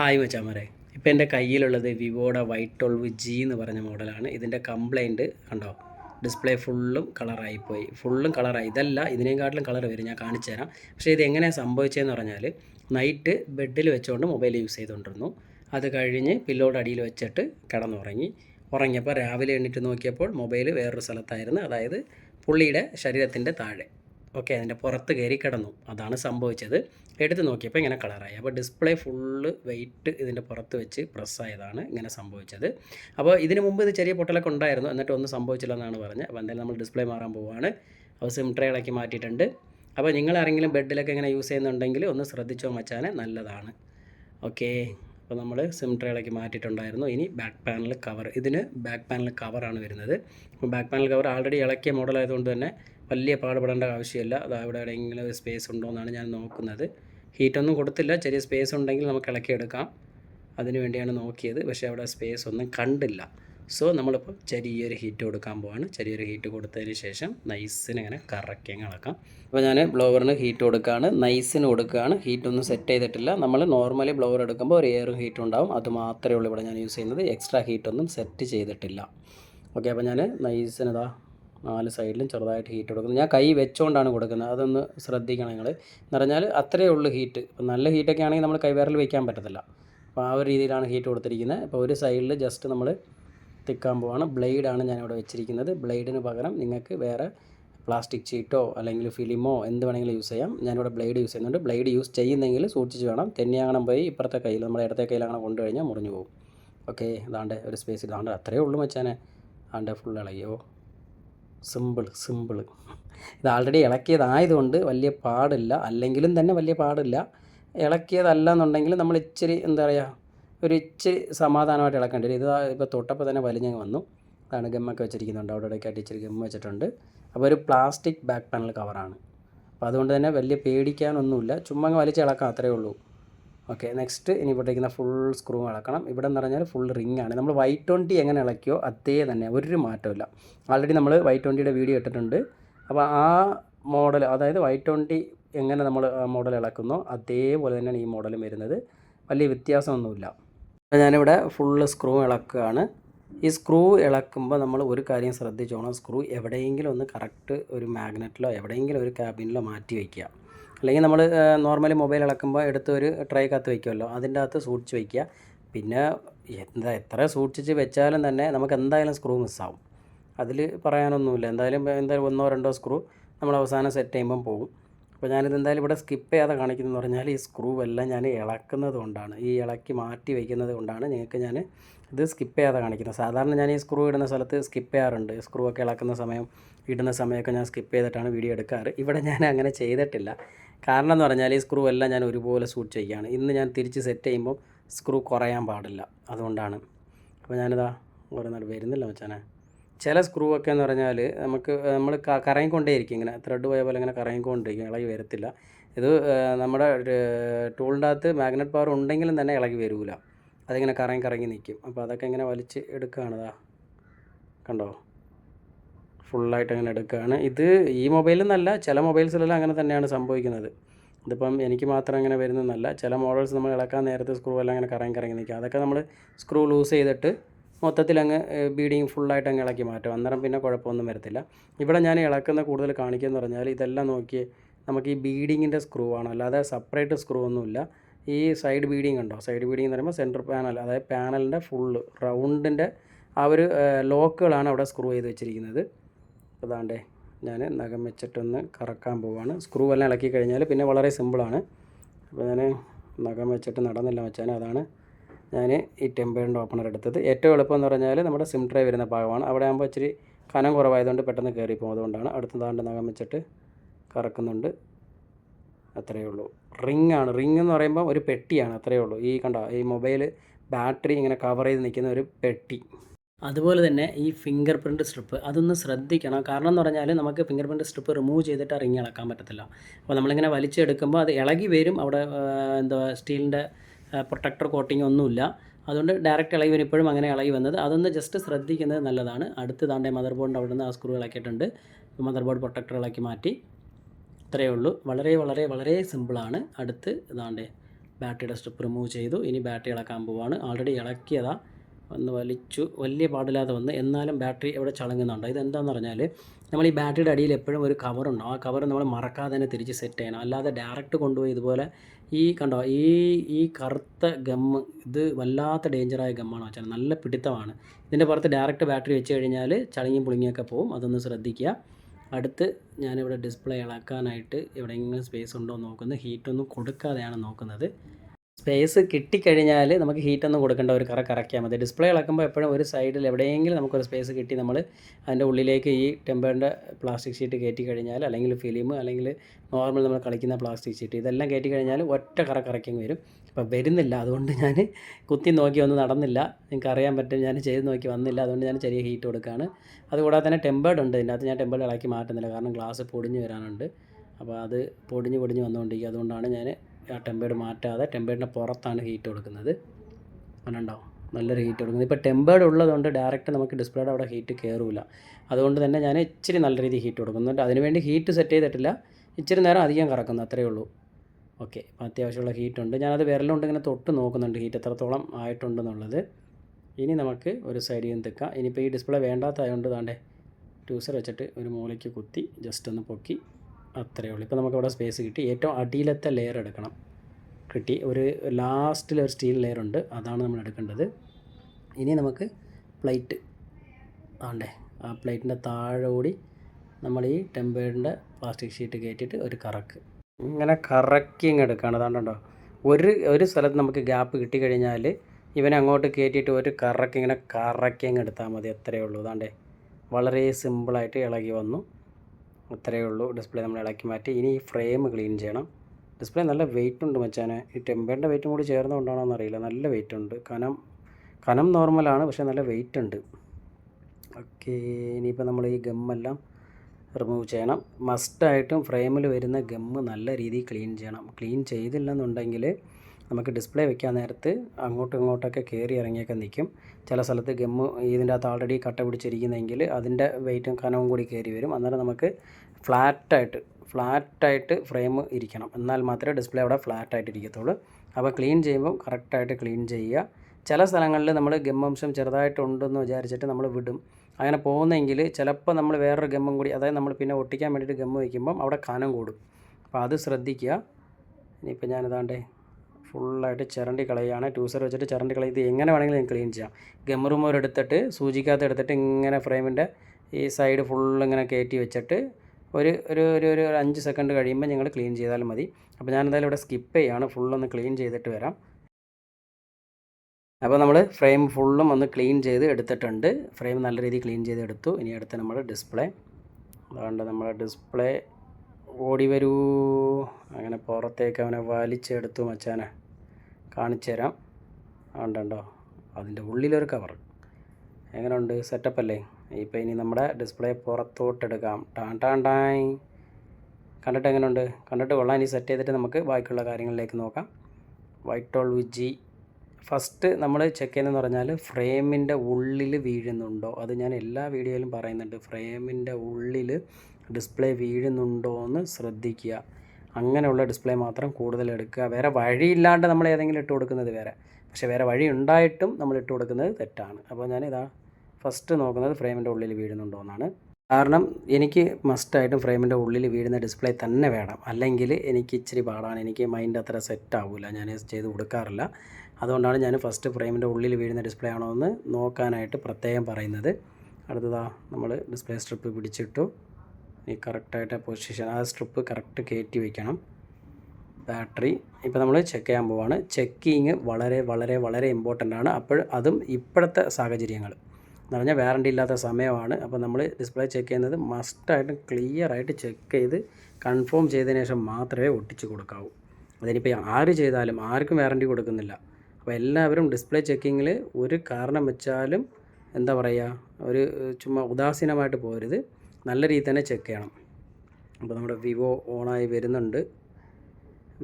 Hi മച്ചാമരെ ഇപ്പോൾ എന്റെ കയ്യിലുള്ളത് വിവോയുടെ വൈ ട്വൽവ് ജി എന്ന് പറഞ്ഞ മോഡലാണ്. ഇതിന്റെ കംപ്ലൈന്റ് കണ്ടോ? ഡിസ്പ്ലേ ഫുള്ളും കളറായിപ്പോയി ഫുള്ളും കളറായി. ഇതല്ല ഇതിനേക്കാട്ടിലും കളർ വരും. ഞാൻ കാണിച്ചു തരാം. പക്ഷേ ഇത് എങ്ങനെയാണ് സംഭവിച്ചതെന്ന് പറഞ്ഞാൽ നൈറ്റ് ബെഡിൽ വെച്ചുകൊണ്ട് മൊബൈൽ യൂസ് ചെയ്തുകൊണ്ടിരുന്നു അത് കഴിഞ്ഞ് പില്ലോയുടെ അടിയിൽ വെച്ചിട്ട് കിടന്നുറങ്ങി. ഉറങ്ങിയപ്പോൾ രാവിലെ എണീറ്റ് നോക്കിയപ്പോൾ മൊബൈൽ വേറൊരു സ്ഥലത്തായിരുന്നു. അതായത് പുള്ളിയുടെ ശരീരത്തിന്റെ താഴെ. ഓക്കെ അതിന്റെ പുറത്ത് കയറി കിടന്നു. അതാണ് സംഭവിച്ചത്. എടുത്ത് നോക്കിയപ്പോൾ ഇങ്ങനെ കളറായി. അപ്പോൾ ഡിസ്പ്ലേ ഫുള്ള് വെയിറ്റ് ഇതിന്റെ പുറത്ത് വെച്ച് പ്രസ്സായതാണ് ഇങ്ങനെ സംഭവിച്ചത്. അപ്പോൾ ഇതിന് മുമ്പ് ഇത് ചെറിയ പൊട്ടലൊക്കെ ഉണ്ടായിരുന്നു. എന്നിട്ട് ഒന്നും സംഭവിച്ചില്ല എന്നാണ് പറഞ്ഞത്. അപ്പോൾ എന്തായാലും നമ്മൾ ഡിസ്പ്ലേ മാറാൻ പോവുകയാണ് അപ്പോൾ സിം ട്രേകളൊക്കെ മാറ്റിയിട്ടുണ്ട്. അപ്പോൾ നിങ്ങൾ ആരെങ്കിലും ബെഡിലൊക്കെ ഇങ്ങനെ യൂസ് ചെയ്യുന്നുണ്ടെങ്കിൽ ഒന്ന് ശ്രദ്ധിച്ചോ മച്ചാനെ നല്ലതാണ്. ഓക്കെ അപ്പോൾ നമ്മൾ സിം ട്രേകളൊക്കെ മാറ്റിയിട്ടുണ്ടായിരുന്നു. ഇനി ബാക്ക് പാനൽ കവർ. ഇതിന് ബാക്ക് പാനൽ കവറാണ് വരുന്നത്. ബാക്ക് പാനൽ കവർ ആൾറെഡി ഇളക്കിയ മോഡലായതുകൊണ്ട് തന്നെ വലിയ പാടുപെടേണ്ട ആവശ്യമില്ല. അത് അവിടെ എവിടെയെങ്കിലും സ്പേസ് ഉണ്ടോ എന്നാണ് ഞാൻ നോക്കുന്നത്. ഹീറ്റൊന്നും കൊടുത്തില്ല. ചെറിയ സ്പേസ് ഉണ്ടെങ്കിൽ നമുക്ക് ഇളക്കിയെടുക്കാം അതിനു വേണ്ടിയാണ് നോക്കിയത്. പക്ഷേ അവിടെ സ്പേസ് ഒന്നും കണ്ടില്ല. സോ നമ്മളിപ്പോൾ ചെറിയൊരു ഹീറ്റ് കൊടുക്കാൻ പോവാണ്. ചെറിയൊരു ഹീറ്റ് കൊടുത്തതിന് ശേഷം നൈസിന് ഇങ്ങനെ കറക്കി ഇളക്കാം. അപ്പോൾ ഞാൻ ബ്ലോവറിന് ഹീറ്റ് കൊടുക്കുകയാണ്. നൈസിന് കൊടുക്കുകയാണ്. ഹീറ്റൊന്നും സെറ്റ് ചെയ്തിട്ടില്ല. നമ്മൾ നോർമലി ബ്ലോവർ എടുക്കുമ്പോൾ ഒരു എയറും ഹീറ്റും ഉണ്ടാവും. അത് മാത്രമേ ഉള്ളൂ ഇവിടെ ഞാൻ യൂസ് ചെയ്യുന്നത്. എക്സ്ട്രാ ഹീറ്റൊന്നും സെറ്റ് ചെയ്തിട്ടില്ല. ഓക്കെ അപ്പോൾ ഞാൻ നൈസിന് ഇതാ നാല് സൈഡിലും ചെറുതായിട്ട് ഹീറ്റ് കൊടുക്കുന്നത്. ഞാൻ കൈ വെച്ചുകൊണ്ടാണ് കൊടുക്കുന്നത്. അതൊന്ന് ശ്രദ്ധിക്കണം നിങ്ങൾ എന്ന് പറഞ്ഞാൽ അത്രയേ ഉള്ളൂ ഹീറ്റ് ഇപ്പം നല്ല ഹീറ്റൊക്കെ ആണെങ്കിൽ നമ്മൾ കൈവിരൽ വയ്ക്കാൻ പറ്റത്തില്ല. അപ്പോൾ ആ ഒരു രീതിയിലാണ് ഹീറ്റ് കൊടുത്തിരിക്കുന്നത്. അപ്പോൾ ഒരു സൈഡിൽ ജസ്റ്റ് നമ്മൾ തിക്കാൻ പോവാണ്. ബ്ലേഡാണ് ഞാനിവിടെ വെച്ചിരിക്കുന്നത്. ബ്ലേഡിന് പകരം നിങ്ങൾക്ക് വേറെ പ്ലാസ്റ്റിക് ഷീറ്റോ അല്ലെങ്കിൽ ഫിലിമോ എന്ത് വേണമെങ്കിലും യൂസ് ചെയ്യാം. ഞാനിവിടെ ബ്ലേഡ് യൂസ് ചെയ്യുന്നുണ്ട്. ബ്ലേഡ് യൂസ് ചെയ്യുന്നെങ്കിൽ സൂക്ഷിച്ച് വേണം. തെന്നിയാങ്ങണം പോയി ഇപ്പുറത്തെ കയ്യിൽ നമ്മുടെ ഇടത്തെ അങ്ങനെ കൊണ്ടു കഴിഞ്ഞാൽ മുറിഞ്ഞു പോകും. ഓക്കെ ഇതാണ്ട് ഒരു സ്പേസ് ഇതാണ്ട്. അത്രയേ ഉള്ളൂ മച്ചാനെ. ആണ്ട് ഫുൾ ഇളകിയോ? Simple simple. ഇത് ആൾറെഡി ഇളക്കിയതായതുകൊണ്ട് വലിയ പാടില്ല. അല്ലെങ്കിലും തന്നെ വലിയ പാടില്ല. ഇളക്കിയതല്ല എന്നുണ്ടെങ്കിൽ നമ്മൾ ഇച്ചിരി എന്താ പറയുക ഒരു ഇച്ചിരി സമാധാനമായിട്ട് ഇളക്കേണ്ടി വരും. ഇത് ഇപ്പോൾ തൊട്ടപ്പോൾ തന്നെ വലിഞ്ഞങ്ങ് വന്നു. അതാണ് ഗമ്മൊക്കെ വെച്ചിരിക്കുന്നുണ്ട്. അവിടെ ഇടയ്ക്കായിട്ട് ഇച്ചിരി ഗമ്മ വെച്ചിട്ടുണ്ട്. അപ്പോൾ ഒരു പ്ലാസ്റ്റിക് ബാക്ക് പാനൽ കവറാണ്. അപ്പോൾ അതുകൊണ്ട് തന്നെ വലിയ പേടിക്കാനൊന്നുമില്ല. ചുമ്മാ അങ്ങ് വലിച്ച് ഇളക്കാം അത്രയേ ഉള്ളൂ. ഓക്കെ നെക്സ്റ്റ് ഇനി ഇവിടേക്കുന്ന ഫുൾ സ്ക്രൂ ഇളക്കണം ഇവിടെ എന്ന് പറഞ്ഞാൽ ഫുൾ റിംഗ് ആണ്. നമ്മൾ വൈ ട്വന്റി എങ്ങനെ ഇളക്കിയോ അതേ തന്നെ ഒരു മാറ്റമില്ല ആൾറെഡി നമ്മൾ വൈ ട്വന്റിയുടെ വീഡിയോ ഇട്ടിട്ടുണ്ട്. അപ്പോൾ ആ മോഡൽ അതായത് വൈ ട്വന്റി എങ്ങനെ നമ്മൾ മോഡൽ ഇളക്കുന്നോ അതേപോലെ തന്നെയാണ് ഈ മോഡലും വരുന്നത്. വലിയ വ്യത്യാസമൊന്നുമില്ല. ഞാനിവിടെ ഫുള്ള് സ്ക്രൂ ഇളക്കുകയാണ്. ഈ സ്ക്രൂ ഇളക്കുമ്പോൾ നമ്മൾ ഒരു കാര്യം ശ്രദ്ധിച്ചോണം. സ്ക്രൂ എവിടെയെങ്കിലും ഒന്ന് കറക്റ്റ് ഒരു മാഗ്നറ്റിലോ എവിടെയെങ്കിലും ഒരു ക്യാബിനിലോ മാറ്റി വയ്ക്കുക അല്ലെങ്കിൽ നമ്മൾ നോർമലി മൊബൈൽ ഇളക്കുമ്പോൾ എടുത്ത് ഒരു കത്ത് വയ്ക്കുമല്ലോ അതിന്റെ അകത്ത് സൂക്ഷിച്ച് വയ്ക്കുക പിന്നെ എന്താ എത്ര സൂക്ഷിച്ച് വെച്ചാലും തന്നെ നമുക്ക് എന്തായാലും സ്ക്രൂ മിസ്സാവും അതിൽ പറയാനൊന്നുമില്ല. എന്തായാലും എന്തായാലും ഒന്നോ രണ്ടോ സ്ക്രൂ നമ്മൾ അവസാനം സെറ്റ് ചെയ്യുമ്പം പോകും. അപ്പോൾ ഞാനിത് എന്തായാലും ഇവിടെ സ്കിപ്പ് ചെയ്യാതെ കാണിക്കുന്നതെന്ന് പറഞ്ഞാൽ ഈ സ്ക്രൂ എല്ലാം ഞാൻ ഇളക്കുന്നത് കൊണ്ടാണ്. ഈ ഇളക്കി മാറ്റി വയ്ക്കുന്നത് കൊണ്ടാണ് നിങ്ങൾക്ക് ഞാൻ ഇത് സ്കിപ്പ് ചെയ്യാതെ കാണിക്കുന്നത്. സാധാരണ ഞാൻ ഈ സ്ക്രൂ ഇടുന്ന സ്ഥലത്ത് സ്കിപ്പ് ചെയ്യാറുണ്ട്. സ്ക്രൂ ഒക്കെ ഇളക്കുന്ന സമയം ഇടുന്ന സമയമൊക്കെ ഞാൻ സ്കിപ്പ് ചെയ്തിട്ടാണ് വീഡിയോ എടുക്കാറ്. ഇവിടെ ഞാൻ അങ്ങനെ ചെയ്തിട്ടില്ല. കാരണം എന്ന് പറഞ്ഞാൽ ഈ സ്ക്രൂ എല്ലാം ഞാൻ ഒരുപോലെ സൂട്ട് ചെയ്യുകയാണ് ഇന്ന് ഞാൻ തിരിച്ച് സെറ്റ് ചെയ്യുമ്പോൾ സ്ക്രൂ കുറയാൻ പാടില്ല. അതുകൊണ്ടാണ്. അപ്പോൾ ഞാനിതാ ഓരോന്നാൾ വരുന്നില്ല മച്ചാനെ. ചില സ്ക്രൂ ഒക്കെ എന്ന് പറഞ്ഞാൽ നമുക്ക് നമ്മൾ കറങ്ങിക്കൊണ്ടേയിരിക്കും ഇങ്ങനെ. ത്രെഡ് പോയ പോലെ ഇങ്ങനെ കറങ്ങിക്കൊണ്ടിരിക്കും. ഇളകി വരത്തില്ല. ഇത് നമ്മുടെ ടൂളിന്റെ അകത്ത് മാഗ്നറ്റ് പവർ ഉണ്ടെങ്കിലും തന്നെ ഇളകി വരില്ല അതിങ്ങനെ കറങ്ങി കറങ്ങി നിൽക്കും അപ്പോൾ അതൊക്കെ ഇങ്ങനെ വലിച്ച് എടുക്കുകയാണതാ കണ്ടോ? ഫുള്ളായിട്ട് അങ്ങനെ എടുക്കുകയാണ്. ഇത് ഈ മൊബൈലിൽ നിന്നല്ല ചില മൊബൈൽസിലെല്ലാം അങ്ങനെ തന്നെയാണ് സംഭവിക്കുന്നത്. ഇതിപ്പം എനിക്ക് മാത്രം അങ്ങനെ വരുന്നതെന്നല്ല ചില മോഡൽസ് നമ്മൾ ഇളക്കാൻ നേരത്തെ സ്ക്രൂ എല്ലാം അങ്ങനെ കറങ്ങി കറങ്ങി നിൽക്കുക അതൊക്കെ നമ്മൾ സ്ക്രൂ ലൂസ് ചെയ്തിട്ട് മൊത്തത്തിൽ അങ്ങ് ബീഡിങ് ഫുള്ളായിട്ട് അങ്ങ് ഇളക്കി മാറ്റും. അന്നേരം പിന്നെ കുഴപ്പമൊന്നും വരത്തില്ല. ഇവിടെ ഞാൻ ഇളക്കുന്ന കൂടുതൽ കാണിക്കുകയെന്ന് പറഞ്ഞാൽ ഇതെല്ലാം നോക്കി നമുക്ക് ഈ ബീഡിങ്ങിന്റെ സ്ക്രൂ ആണ്. അല്ലാതെ സെപ്പറേറ്റ് സ്ക്രൂ ഒന്നുമില്ല. ഈ സൈഡ് ബീഡിങ് ഉണ്ടോ? സൈഡ് ബീഡിങ് എന്ന് പറയുമ്പോൾ സെന്റർ പാനൽ അതായത് പാനലിന്റെ ഫുള്ള് റൗണ്ടിന്റെ ആ ഒരു ലോക്കുകളാണ് അവിടെ സ്ക്രൂ ചെയ്ത് വെച്ചിരിക്കുന്നത്. അതാണ്ടേ ഞാൻ നഖം വെച്ചിട്ടൊന്ന് കറക്കാൻ പോവാണ്. സ്ക്രൂ എല്ലാം ഇളക്കി കഴിഞ്ഞാൽ പിന്നെ വളരെ സിമ്പിളാണ് അപ്പോൾ ഞാൻ നഖം വെച്ചിട്ട് നടന്നില്ല വെച്ചാൽ അതാണ് ഞാൻ ഈ ടെമ്പേറിന്റെ ഓപ്പണർ എടുത്തത്. ഏറ്റവും എളുപ്പം എന്ന് പറഞ്ഞാൽ നമ്മുടെ സിം ട്രേ വരുന്ന ഭാഗമാണ്. അവിടെ ആകുമ്പോൾ ഇച്ചിരി കനം കുറവായതുകൊണ്ട് പെട്ടെന്ന് കയറി അതുകൊണ്ടാണ് അടുത്തതാണ്ട് നഖം വെച്ചിട്ട് കറക്കുന്നുണ്ട്. അത്രയേ ഉള്ളൂ. റിംഗ് ആണ്. റിംഗ് എന്ന് പറയുമ്പോൾ ഒരു പെട്ടിയാണ്. അത്രയേ ഉള്ളൂ. ഈ കണ്ട ഈ മൊബൈൽ ബാറ്ററി ഇങ്ങനെ കവർ ചെയ്ത് നിൽക്കുന്ന ഒരു പെട്ടി. അതുപോലെ തന്നെ ഈ ഫിംഗർ പ്രിന്റ് സ്ട്രിപ്പ് അതൊന്ന് ശ്രദ്ധിക്കണം. കാരണം എന്ന് പറഞ്ഞാൽ നമുക്ക് ഫിംഗർ പ്രിന്റ് സ്ട്രിപ്പ് റിമൂവ് ചെയ്തിട്ട് റിങ് ഇളക്കാൻ പറ്റത്തില്ല. അപ്പോൾ നമ്മളിങ്ങനെ വലിച്ചെടുക്കുമ്പോൾ അത് ഇളകി വരും. അവിടെ എന്താ സ്റ്റീലിന്റെ പ്രൊട്ടക്ടർ കോട്ടിംഗ് ഒന്നുമില്ല. അതുകൊണ്ട് ഡയറക്റ്റ് ഇളകി വരും. ഇപ്പോഴും അങ്ങനെ ഇളകി വന്നത്. അതൊന്ന് ജസ്റ്റ് ശ്രദ്ധിക്കുന്നത് നല്ലതാണ്. അടുത്ത് താണ്ടെ മദർ ബോർഡിന്റെ അവിടെ നിന്ന് ആ സ്ക്രൂ ഇളക്കിയിട്ടുണ്ട്. മദർ ബോർഡ് പ്രൊട്ടക്ടർ ഇളക്കി മാറ്റി. ഇത്രയേ ഉള്ളൂ. വളരെ വളരെ വളരെ സിമ്പിളാണ് അടുത്ത് താണ്ടേ ബാറ്ററിയുടെ സ്ട്രിപ്പ് റിമൂവ് ചെയ്തു. ഇനി ബാറ്ററി ഇളക്കാൻ പോവാണ്. ആൾറെഡി ഇളക്കിയതാ. ഒന്ന് വലിച്ചു വലിയ പാടില്ലാതെ വന്ന് എന്നാലും ബാറ്ററി ഇവിടെ ചളങ്ങുന്നുണ്ട്. ഇതെന്താണെന്ന് പറഞ്ഞാൽ നമ്മൾ ഈ ബാറ്ററിയുടെ അടിയിൽ എപ്പോഴും ഒരു കവറുണ്ട് ആ കവർ നമ്മൾ മറക്കാതെ തന്നെ തിരിച്ച് സെറ്റ് ചെയ്യണം. അല്ലാതെ ഡയറക്റ്റ് കൊണ്ടുപോയി ഇതുപോലെ ഈ കണ്ടോ ഈ ഈ കറുത്ത ഗം ഇത് വല്ലാത്ത ഡേഞ്ചറായ ഗമ്മാണ് വെച്ചാൽ നല്ല പിടുത്തമാണ്. ഇതിന്റെ പുറത്ത് ഡയറക്റ്റ് ബാറ്ററി വെച്ച് കഴിഞ്ഞാൽ ചളിങ്ങിയും പുളിങ്ങിയൊക്കെ പോകും അതൊന്ന് ശ്രദ്ധിക്കുക. അടുത്ത് ഞാനിവിടെ ഡിസ്പ്ലേ ഇളക്കാനായിട്ട് എവിടെയെങ്കിലും സ്പേസ് ഉണ്ടോ നോക്കുന്നത് നോക്കുന്നു. ഹീറ്റൊന്നും കൊടുക്കാതെയാണ് നോക്കുന്നത്. സ്പേസ് കിട്ടിക്കഴിഞ്ഞാൽ നമുക്ക് ഹീറ്റൊന്നും കൊടുക്കേണ്ട ഒരു കറ കറക്കിയാൽ മതി. ഡിസ്പ്ലേ ഇളക്കുമ്പോൾ എപ്പോഴും ഒരു സൈഡിൽ എവിടെയെങ്കിലും നമുക്കൊരു സ്പേസ് കിട്ടി നമ്മൾ അതിന്റെ ഉള്ളിലേക്ക് ഈ ടെമ്പറിന്റെ പ്ലാസ്റ്റിക് ഷീറ്റ് കയറ്റി കഴിഞ്ഞാൽ അല്ലെങ്കിൽ ഫിലിം അല്ലെങ്കിൽ നോർമൽ നമ്മൾ കളിക്കുന്ന പ്ലാസ്റ്റിക് ഷീറ്റ് ഇതെല്ലാം കയറ്റി കഴിഞ്ഞാൽ ഒറ്റ കറ കറക്കിങ് വരും. അപ്പോൾ വരുന്നില്ല. അതുകൊണ്ട് ഞാൻ കുത്തി നോക്കി ഒന്നും നടന്നില്ല. നിങ്ങൾക്ക് അറിയാൻ പറ്റും ഞാൻ ചെയ്ത് നോക്കി വന്നില്ല. അതുകൊണ്ട് ഞാൻ ചെറിയ ഹീറ്റ് കൊടുക്കുകയാണ് അതുകൂടാതെ തന്നെ ടെമ്പേർഡ് ഉണ്ട്. ഇതിനകത്ത് ഞാൻ ടെമ്പേർഡ് ഇളക്കി മാറ്റുന്നില്ല. കാരണം ഗ്ലാസ് പൊടിഞ്ഞ് വരാനുണ്ട്. അപ്പോൾ അത് പൊടിഞ്ഞ് പൊടിഞ്ഞ് വന്നുകൊണ്ടിരിക്കും അതുകൊണ്ടാണ് ഞാൻ ആ ടെമ്പേർഡ് മാറ്റാതെ ടെമ്പേർഡിന്റെ പുറത്താണ് ഹീറ്റ് കൊടുക്കുന്നത്. അതുണ്ടോ നല്ലൊരു ഹീറ്റ് കൊടുക്കുന്നത്. ഇപ്പോൾ ടെമ്പേർഡ് ഉള്ളതുകൊണ്ട് ഡയറക്റ്റ് നമുക്ക് ഡിസ്പ്ലേയുടെ അവിടെ ഹീറ്റ് കയറില്ല അതുകൊണ്ട് തന്നെ ഞാൻ ഇച്ചിരി നല്ല രീതിയിൽ ഹീറ്റ് കൊടുക്കുന്നുണ്ട് അതിനുവേണ്ടി ഹീറ്റ് സെറ്റ് ചെയ്തിട്ടില്ല. ഇച്ചിരി നേരം അധികം കറക്കുന്നു. അത്രയേ ഉള്ളൂ. ഓക്കെ അപ്പോൾ അത്യാവശ്യമുള്ള ഹീറ്റ് ഉണ്ട്. ഞാനത് വിരലുകൊണ്ട് ഇങ്ങനെ തൊട്ട് നോക്കുന്നുണ്ട്. ഹീറ്റ് എത്രത്തോളം ആയിട്ടുണ്ടെന്നുള്ളത്. ഇനി നമുക്ക് ഒരു സൈഡിൽ നിന്ന് തെക്കാം ഇനിയിപ്പോൾ ഈ ഡിസ്പ്ലേ വേണ്ടാത്തതായതുകൊണ്ട് താണ്ടേ ട്യൂസർ വെച്ചിട്ട് ഒരു മൂലയ്ക്ക് കുത്തി ജസ്റ്റ് ഒന്ന് പൊക്കി അത്രയേ ഉള്ളൂ. ഇപ്പോൾ നമുക്കവിടെ സ്പേസ് കിട്ടി. ഏറ്റവും അടിയിലത്തെ ലെയർ എടുക്കണം. കിട്ടി. ഒരു ലാസ്റ്റിൽ ഒരു സ്റ്റീൽ ലെയർ ഉണ്ട്. അതാണ് നമ്മൾ എടുക്കേണ്ടത്. ഇനി നമുക്ക് പ്ലേറ്റ് ആണ്ടേ. ആ പ്ലേറ്റിന്റെ താഴെ കൂടി നമ്മൾ ഈ ടെമ്പേർഡിന്റെ പ്ലാസ്റ്റിക് ഷീറ്റ് കയറ്റിയിട്ട് ഒരു കറക്ക്. ഇങ്ങനെ കറക്കി ഇങ്ങ് എടുക്കുകയാണ് അതാണ്ടോ ഒരു ഒരു സ്ഥലത്ത് നമുക്ക് ഗ്യാപ്പ് കിട്ടിക്കഴിഞ്ഞാൽ ഇവനെ അങ്ങോട്ട് കയറ്റിയിട്ട് ഒരു കറക്കിങ്ങനെ കറക്കി അങ്ങ് എടുത്താൽ മതി. അത്രയേ ഉള്ളൂ. അതാണ്ടേ വളരെ സിമ്പിളായിട്ട് ഇളകി വന്നു. അത്രയേ ഉള്ളൂ. ഡിസ്പ്ലേ നമ്മൾ ഇളക്കി മാറ്റി. ഇനി ഈ ഫ്രെയിം ക്ലീൻ ചെയ്യണം. ഡിസ്പ്ലേ നല്ല വെയിറ്റ് ഉണ്ട് മച്ചാനെ. ഈ ടെമ്പറിന്റെ വെയിറ്റും കൂടി ചേർന്നുകൊണ്ടാണോ എന്നറിയില്ല നല്ല വെയിറ്റ് ഉണ്ട്. കനം കനം നോർമലാണ് പക്ഷേ നല്ല വെയിറ്റ് ഉണ്ട്. ഓക്കെ ഇനിയിപ്പോൾ നമ്മൾ ഈ ഗമ്മെല്ലാം റിമൂവ് ചെയ്യണം. മസ്റ്റായിട്ടും ഫ്രെയിമിൽ വരുന്ന ഗമ്മ് നല്ല രീതിയിൽ ക്ലീൻ ചെയ്യണം. ക്ലീൻ ചെയ്തില്ലെന്നുണ്ടെങ്കിൽ നമുക്ക് ഡിസ്പ്ലേ വെക്കാൻ നേരത്ത് അങ്ങോട്ടും ഇങ്ങോട്ടൊക്കെ കയറി ഇറങ്ങിയൊക്കെ നിൽക്കും. ചില സ്ഥലത്ത് ഗമ്മ് ഇതിന്റെ അകത്ത് ആൾറെഡി കട്ട പിടിച്ചിരിക്കുന്നെങ്കിൽ അതിന്റെ വെയിറ്റും കനവും കൂടി കയറി വരും. അന്നേരം നമുക്ക് ഫ്ലാറ്റായിട്ട് ഫ്ലാറ്റായിട്ട് ഫ്രെയിം ഇരിക്കണം. എന്നാൽ മാത്രമേ ഡിസ്പ്ലേ അവിടെ ഫ്ലാറ്റായിട്ട് ഇരിക്കത്തുള്ളൂ. അപ്പോൾ ക്ലീൻ ചെയ്യുമ്പോൾ കറക്റ്റായിട്ട് ക്ലീൻ ചെയ്യുക. ചില സ്ഥലങ്ങളിൽ നമ്മൾ ഗമ്മംശം ചെറുതായിട്ടുണ്ടെന്ന് വിചാരിച്ചിട്ട് നമ്മൾ വിടും. അങ്ങനെ പോകുന്നെങ്കിൽ ചിലപ്പോൾ നമ്മൾ വേറൊരു ഗമ്മും കൂടി അതായത് നമ്മൾ പിന്നെ ഒട്ടിക്കാൻ വേണ്ടിയിട്ട് ഗമ്മ് വയ്ക്കുമ്പം അവിടെ കനം കൂടും. അപ്പോൾ അത് ശ്രദ്ധിക്കുക. ഇനിയിപ്പോൾ ഞാനിതാണ്ടേ ഫുള്ളായിട്ട് ചിരണ്ടി കളയുകയാണ്. ട്യൂസർ വെച്ചിട്ട് ചിരണ്ടി കളയും. ഇത് എങ്ങനെ വേണമെങ്കിലും ക്ലീൻ ചെയ്യാം. ഗം റിമൂവർ എടുത്തിട്ട് സൂചിക്കകത്ത് എടുത്തിട്ട് ഇങ്ങനെ ഫ്രെയിമിന്റെ ഈ സൈഡ് ഫുൾ ഇങ്ങനെ കയറ്റി വെച്ചിട്ട് ഒരു ഒരു ഒരു ഒരു അഞ്ച് സെക്കൻഡ് കഴിയുമ്പോൾ ഞങ്ങൾ ക്ലീൻ ചെയ്താൽ മതി. അപ്പോൾ ഞാൻ എന്തായാലും ഇവിടെ സ്കിപ്പ് ചെയ്യാണ്. ഫുള്ളൊന്ന് ക്ലീൻ ചെയ്തിട്ട് വരാം. അപ്പോൾ നമ്മൾ ഫ്രെയിം ഫുള്ളും ഒന്ന് ക്ലീൻ ചെയ്ത് എടുത്തിട്ടുണ്ട്. ഫ്രെയിം നല്ല രീതിയിൽ ക്ലീൻ ചെയ്ത് എടുത്തു. ഇനി അടുത്ത നമ്മുടെ ഡിസ്പ്ലേ അതുകൊണ്ട് നമ്മുടെ ഡിസ്പ്ലേ ഓടി വരൂ. അങ്ങനെ പുറത്തേക്ക് അവനെ വലിച്ചെടുത്തു മച്ചാനെ. കാണിച്ചു തരാം ഉണ്ടോ അതിന്റെ ഉള്ളിലൊരു കവർ. എങ്ങനെയുണ്ട് സെറ്റപ്പ് അല്ലേ ഇപ്പോൾ ഇനി നമ്മുടെ ഡിസ്പ്ലേ പുറത്തോട്ടെടുക്കാം. ടാൻ ടാൻ ടായ് കണ്ടിട്ട് എങ്ങനെയുണ്ട് കണ്ടിട്ട് കൊള്ളാം. ഇനി സെറ്റ് ചെയ്തിട്ട് നമുക്ക് ബാക്കിയുള്ള കാര്യങ്ങളിലേക്ക് നോക്കാം. വൈറ്റ് ടോൾ വിത്ത് ജി ഫസ്റ്റ് നമ്മൾ ചെക്ക് ചെയ്യുന്നതെന്ന് പറഞ്ഞാൽ ഫ്രെയിമിന്റെ ഉള്ളിൽ വീഴുന്നുണ്ടോ? അത് ഞാൻ എല്ലാ വീഡിയോയിലും പറയുന്നുണ്ട്. ഫ്രെയിമിന്റെ ഉള്ളിൽ ഡിസ്പ്ലേ വീഴുന്നുണ്ടോ എന്ന് ശ്രദ്ധിക്കുക. അങ്ങനെയുള്ള ഡിസ്പ്ലേ മാത്രം കൂടുതൽ എടുക്കുക. വേറെ വഴിയില്ലാണ്ട് നമ്മൾ ഏതെങ്കിലും ഇട്ട് കൊടുക്കുന്നത് വേറെ. പക്ഷേ വേറെ വഴി ഉണ്ടായിട്ടും നമ്മൾ ഇട്ട് കൊടുക്കുന്നത് തെറ്റാണ്. അപ്പോൾ ഞാൻ ഇതാ ഫസ്റ്റ് നോക്കുന്നത് ഫ്രെയിമിന്റെ ഉള്ളിൽ വീഴുന്നുണ്ടോ എന്നാണ്. കാരണം എനിക്ക് മസ്റ്റായിട്ടും ഫ്രെയിമിന്റെ ഉള്ളിൽ വീഴുന്ന ഡിസ്പ്ലേ തന്നെ വേണം. അല്ലെങ്കിൽ എനിക്ക് ഇച്ചിരി പാടാണ്. എനിക്ക് മൈൻഡ് അത്ര സെറ്റ് ആവില്ല ഞാൻ ചെയ്ത് കൊടുക്കാറില്ല. അതുകൊണ്ടാണ് ഞാൻ ഫസ്റ്റ് ഫ്രെയിമിന്റെ ഉള്ളിൽ വീഴുന്ന ഡിസ്പ്ലേ ആണോ എന്ന് നോക്കാനായിട്ട് പ്രത്യേകം പറയുന്നത്. അടുത്തതാ നമ്മൾ ഡിസ്പ്ലേ സ്ട്രിപ്പ് പിടിച്ചിട്ടു. ഈ കറക്റ്റായിട്ട് പൊസിഷൻ ആ സ്ട്രിപ്പ് കറക്റ്റ് കയറ്റി വയ്ക്കണം ബാറ്ററി ഇപ്പോൾ നമ്മൾ ചെക്ക് ചെയ്യാൻ പോവാണ്. ചെക്കിങ് വളരെ വളരെ വളരെ ഇമ്പോർട്ടന്റ് ആണ്. അപ്പോൾ അതും ഇപ്പോഴത്തെ സാഹചര്യങ്ങൾ എന്ന് പറഞ്ഞാൽ വാറണ്ടി ഇല്ലാത്ത സമയമാണ്. അപ്പോൾ നമ്മൾ ഡിസ്പ്ലേ ചെക്ക് ചെയ്യുന്നത് മസ്റ്റായിട്ടും ക്ലിയർ ആയിട്ട് ചെക്ക് ചെയ്ത് കൺഫേം ചെയ്തതിന് ശേഷം മാത്രമേ ഒട്ടിച്ച് കൊടുക്കാവൂ. അതിനിപ്പോൾ ആര് ചെയ്താലും ആർക്കും വാറണ്ടി കൊടുക്കുന്നില്ല. അപ്പോൾ എല്ലാവരും ഡിസ്പ്ലേ ചെക്കിങ്ങിൽ ഒരു കാരണം വെച്ചാലും എന്താ പറയുക ഒരു ചുമ്മാ ഉദാസീനമായിട്ട് പോരുത്. നല്ല രീതിയിൽ തന്നെ ചെക്ക് ചെയ്യണം. അപ്പോൾ നമ്മുടെ വിവോ ഓണായി വരുന്നുണ്ട്.